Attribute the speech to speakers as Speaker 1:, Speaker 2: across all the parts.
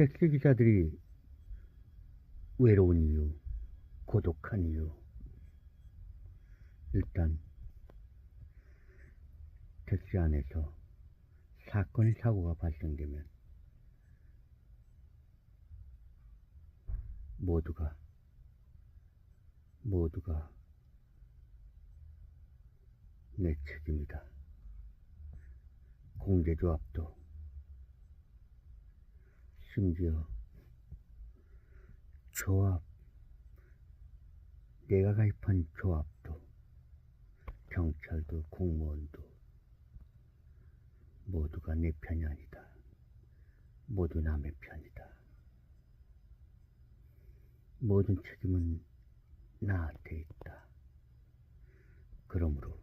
Speaker 1: 택시 기사들이 외로운 이유, 고독한 이유. 일단, 택시 안에서 사건, 사고가 발생되면 모두가, 모두가 내 책임이다. 공제조합도 심지어 조합, 내가 가입한 조합도 경찰도 공무원도 모두가 내 편이 아니다. 모두 남의 편이다. 모든 책임은 나한테 있다. 그러므로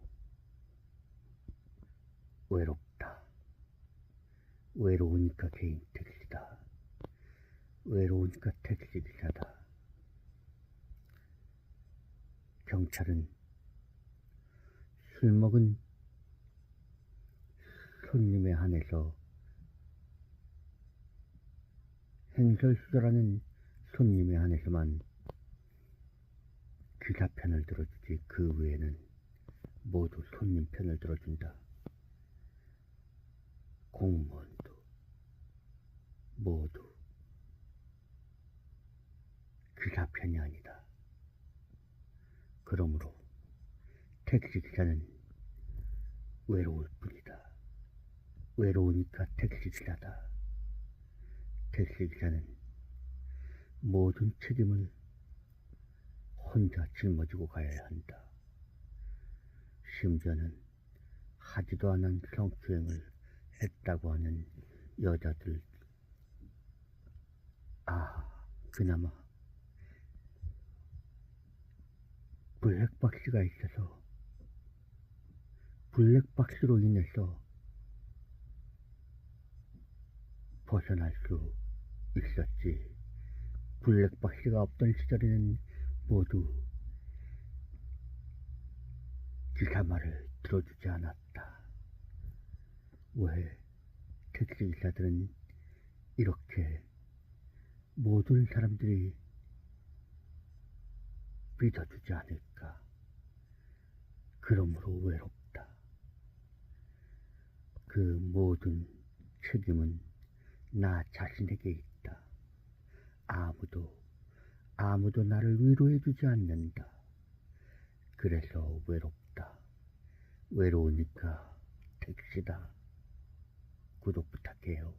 Speaker 1: 외롭다. 외로우니까 개인 택시다. 외로우니까 택시 기사다. 경찰은 술 먹은 손님에 한해서 행설수설하는 손님에 한해서만 기사 편을 들어주지 그 외에는 모두 손님 편을 들어준다. 공무원도 모두 기사 편이 아니다. 그러므로 택시 기사는 외로울 뿐이다. 외로우니까 택시 기사다. 택시 기사는 모든 책임을 혼자 짊어지고 가야 한다. 심지어는 하지도 않은 성추행을 했다고 하는 여자들. 아, 그나마 블랙박스가 있어서 블랙박스로 인해서 벗어날 수 있었지. 블랙박스가 없던 시절에는 모두 기사 말을 들어주지 않았다. 왜 택시 기사들은 이렇게 모든 사람들이 믿어주지 않을까? 그러므로 외롭다. 그 모든 책임은 나 자신에게 있다. 아무도, 아무도 나를 위로해주지 않는다. 그래서 외롭다. 외로우니까 택시다. 구독 부탁해요.